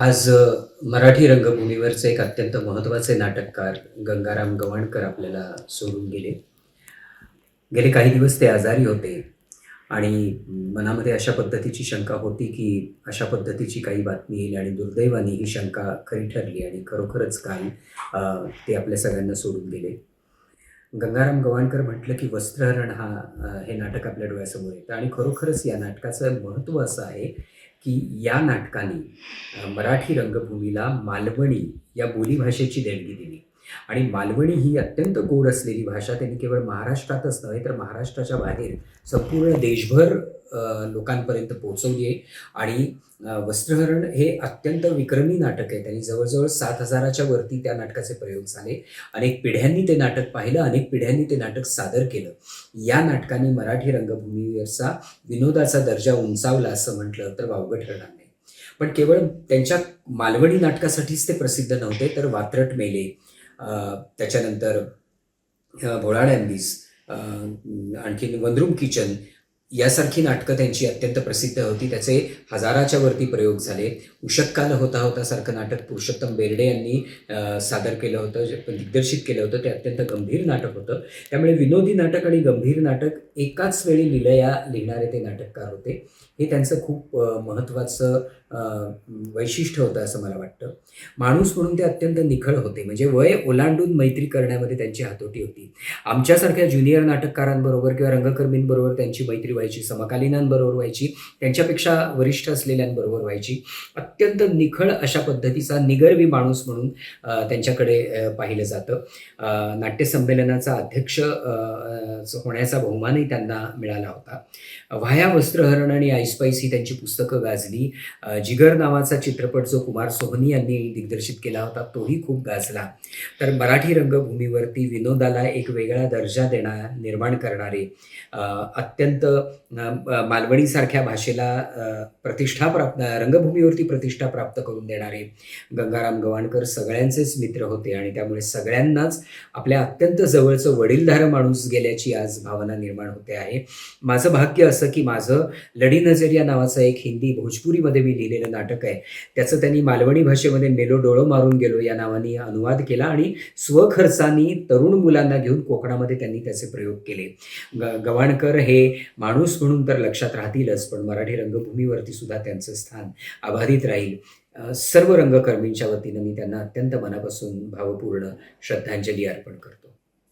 आज मराठी रंगभूमीवरचे एक अत्यंत महत्त्वाचे नाटककार गंगाराम गवाणकर आपल्याला सोडून गेले. गेले काही दिवस ते आजारी होते आणि मनामध्ये अशा पद्धतीची शंका होती की अशा पद्धतीची काही बातमी येईल आणि दुर्दैवाने ही शंका खरी ठरली आणि खरोखरच काल ते आपल्या सगळ्यांना सोडून गेले. गंगाराम गवाणकर म्हटलं की वस्त्रहरण हा हे नाटक आपल्या डोळ्यासमोर येतं आणि खरोखरच या नाटकाचं महत्त्व असं आहे की या नाटकाने मराठी रंगभूमीला मालवणी या बोलीभाषेची देणगी दिली. आणि मालवणी ही अत्यंत गोड असलेली भाषा त्यांनी केवळ महाराष्ट्रातच नव्हे तर महाराष्ट्राच्या बाहेर संपूर्ण देशभर लोकांपर्यंत पोहोचवली आहे. आणि वस्त्रहरण हे अत्यंत विक्रमी नाटक आहे. त्यांनी जवळजवळ सात हजाराच्या वरती त्या नाटकाचे प्रयोग झाले. अनेक पिढ्यांनी ते नाटक पाहिलं अनेक पिढ्यांनी ते नाटक सादर केलं. या नाटकाने मराठी रंगभूमीवरचा विनोदाचा दर्जा उंचावला असं म्हटलं तर वावगं ठरणार नाही. पण केवळ त्यांच्या मालवणी नाटकासाठीच ते प्रसिद्ध नव्हते तर वात्रट मेले त्याच्यानंतर अं, आणखीन वनरूम किचन यासारखी नाटकं त्यांची अत्यंत प्रसिद्ध होती. त्याचे हजाराच्या वरती प्रयोग झाले. उषक्काल होता होता सारखं नाटक पुरुषोत्तम बेर्डे यांनी सादर केलं होतं जे दिग्दर्शित केलं होतं. ते अत्यंत गंभीर नाटक होतं. त्यामुळे विनोदी नाटक आणि गंभीर नाटक एकाच वेळी लिलया लिहिणारे ते नाटककार होते. हे त्यांचं खूप महत्त्वाचं वैशिष्ट्य होतं असं मला वाटतं. माणूस म्हणून ते अत्यंत निखळ होते. म्हणजे वय ओलांडून मैत्री करण्यामध्ये त्यांची हातोटी होती. आमच्यासारख्या ज्युनियर नाटककारांबरोबर किंवा रंगकर्मींबरोबर त्यांची मैत्री व्हायची समकालीनांबरोबर व्हायची त्यांच्यापेक्षा वरिष्ठ असलेल्यांबरोबर व्हायची. अत्यंत निखळ अशा पद्धतीचा निगर्वी माणूस म्हणून त्यांच्याकडे पाहिलं जातं. नाट्यसंमेलनाचा अध्यक्ष होण्याचा बहुमानही त्यांना मिळाला होता. व्हाया वस्त्रहरण आणि आईस्पाईस ही त्यांची पुस्तकं गाजली. जिगर नावाचा चित्रपट जो कुमार सोहनी यांनी दिग्दर्शित केला होता तोही खूप गाजला. तर मराठी रंगभूमीवरती विनोदाला एक वेगळा दर्जा देणार निर्माण करणारे अत्यंत मालवणीसारख्या भाषेला प्रतिष्ठा प्राप्त रंगभूमीवरती प्रतिष्ठा प्राप्त करून देणारे गंगाराम गवाणकर सगळ्यांचेच मित्र होते आणि त्यामुळे सगळ्यांनाच आपल्या अत्यंत जवळचं वडीलधार माणूस गेल्याची आज भावना निर्माण होते आहे. माझं भाग्य असं की माझं लढी नजरिया नावाचं एक हिंदी भोजपुरीमध्ये मी लिहिलेलं नाटक आहे. त्याचं त्यांनी मालवणी भाषेमध्ये मेलो डोळो मारून गेलो या नावाने अनुवाद केला आणि स्वखर्चानी तरुण मुलांना घेऊन कोकणामध्ये त्यांनी त्याचे प्रयोग केले. ग गवाणकर हे माणूस माणूस म्हणून तर लक्षात राहतीलच पण मराठी रंगभूमीवरती सुद्धा त्यांचं स्थान अबाधित राहील. सर्व रंगकर्मींच्या वतीनं मी त्यांना अत्यंत मनापासून भावपूर्ण श्रद्धांजली अर्पण करतो.